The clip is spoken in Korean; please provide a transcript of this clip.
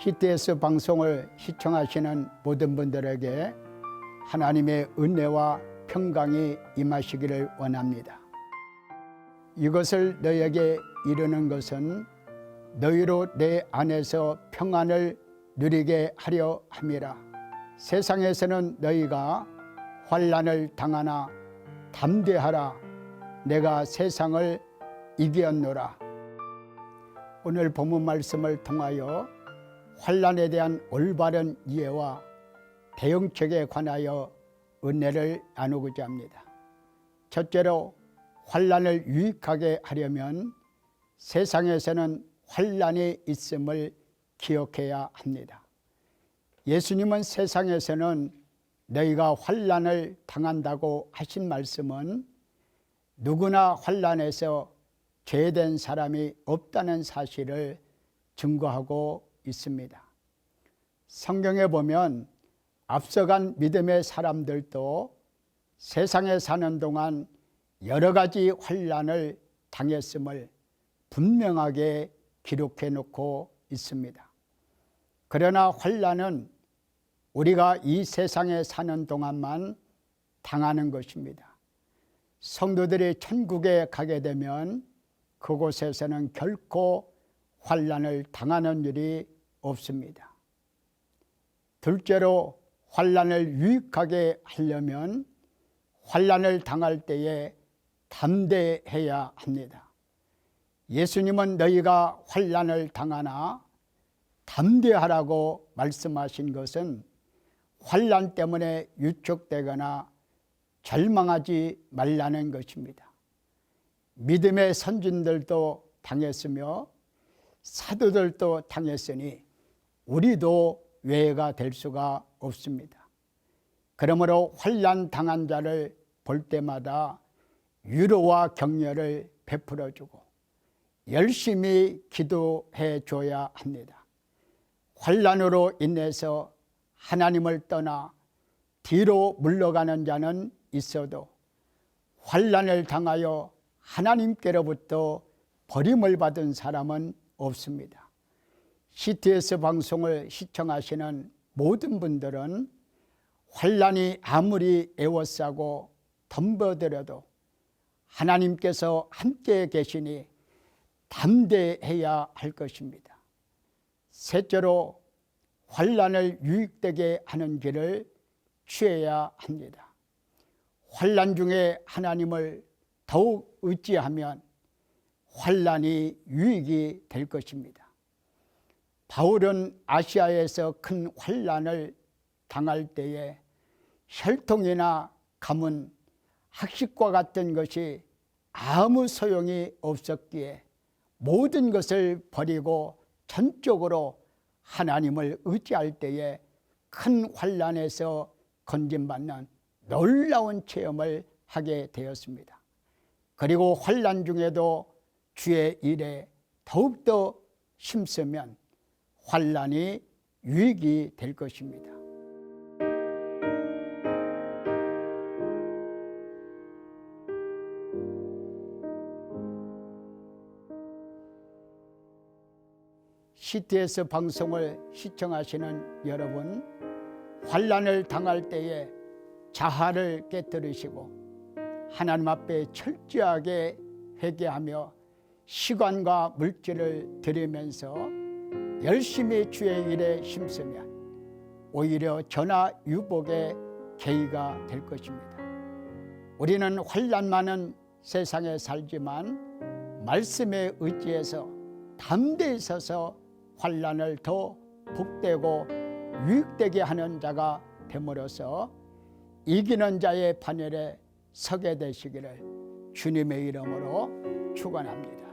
히트에스 방송을 시청하시는 모든 분들에게 하나님의 은혜와 평강이 임하시기를 원합니다. 이것을 너에게 이루는 것은 너희로 내 안에서 평안을 누리게 하려 함이라. 세상에서는 너희가 환란을 당하나 담대하라. 내가 세상을 이기었노라. 오늘 본문 말씀을 통하여 환란에 대한 올바른 이해와 대응책에 관하여 은혜를 나누고자 합니다. 첫째로 환란을 유익하게 하려면 세상에서는 환란이 있음을 기억해야 합니다. 예수님은 세상에서는 너희가 환란을 당한다고 하신 말씀은 누구나 환란에서 죄된 사람이 없다는 사실을 증거하고 있습니다. 성경에 보면 앞서간 믿음의 사람들도 세상에 사는 동안 여러 가지 환란을 당했음을 분명하게 기록해 놓고 있습니다. 그러나 환란은 우리가 이 세상에 사는 동안만 당하는 것입니다. 성도들이 천국에 가게 되면 그곳에서는 결코 환란을 당하는 일이 없습니다. 둘째로 환란을 유익하게 하려면 환란을 당할 때에 담대해야 합니다. 예수님은 너희가 환란을 당하나 담대하라고 말씀하신 것은 환란 때문에 유축되거나 절망하지 말라는 것입니다. 믿음의 선진들도 당했으며 사도들도 당했으니 우리도 외가 될 수가 없습니다. 그러므로 환란 당한 자를 볼 때마다 위로와 격려를 베풀어 주고 열심히 기도해 줘야 합니다. 환란으로 인해서 하나님을 떠나 뒤로 물러가는 자는 있어도 환란을 당하여 하나님께로부터 버림을 받은 사람은 없습니다. CTS 방송을 시청하시는 모든 분들은 환란이 아무리 애워싸고 덤벼들어도 하나님께서 함께 계시니 담대해야 할 것입니다. 셋째로 환란을 유익되게 하는 길을 취해야 합니다. 환란 중에 하나님을 더욱 의지하면 환란이 유익이 될 것입니다. 바울은 아시아에서 큰 환란을 당할 때에 혈통이나 가문, 학식과 같은 것이 아무 소용이 없었기에 모든 것을 버리고 전적으로 하나님을 의지할 때에 큰 환란에서 건진받는 놀라운 체험을 하게 되었습니다. 그리고 환란 중에도 주의 일에 더욱더 힘쓰면 환란이 유익이 될 것입니다. CTS 방송을 시청하시는 여러분, 환란을 당할 때에 자하를 깨뜨리시고 하나님 앞에 철저하게 회개하며 시간과 물질을 드리면서 열심히 주의 일에 힘쓰면 오히려 전화 유복의 계기가 될 것입니다. 우리는 환란 많은 세상에 살지만 말씀에 의지해서 담대히 서서 환란을 더 복되고 유익되게 하는 자가 됨으로써 이기는 자의 판열에 서게 되시기를 주님의 이름으로 축원합니다.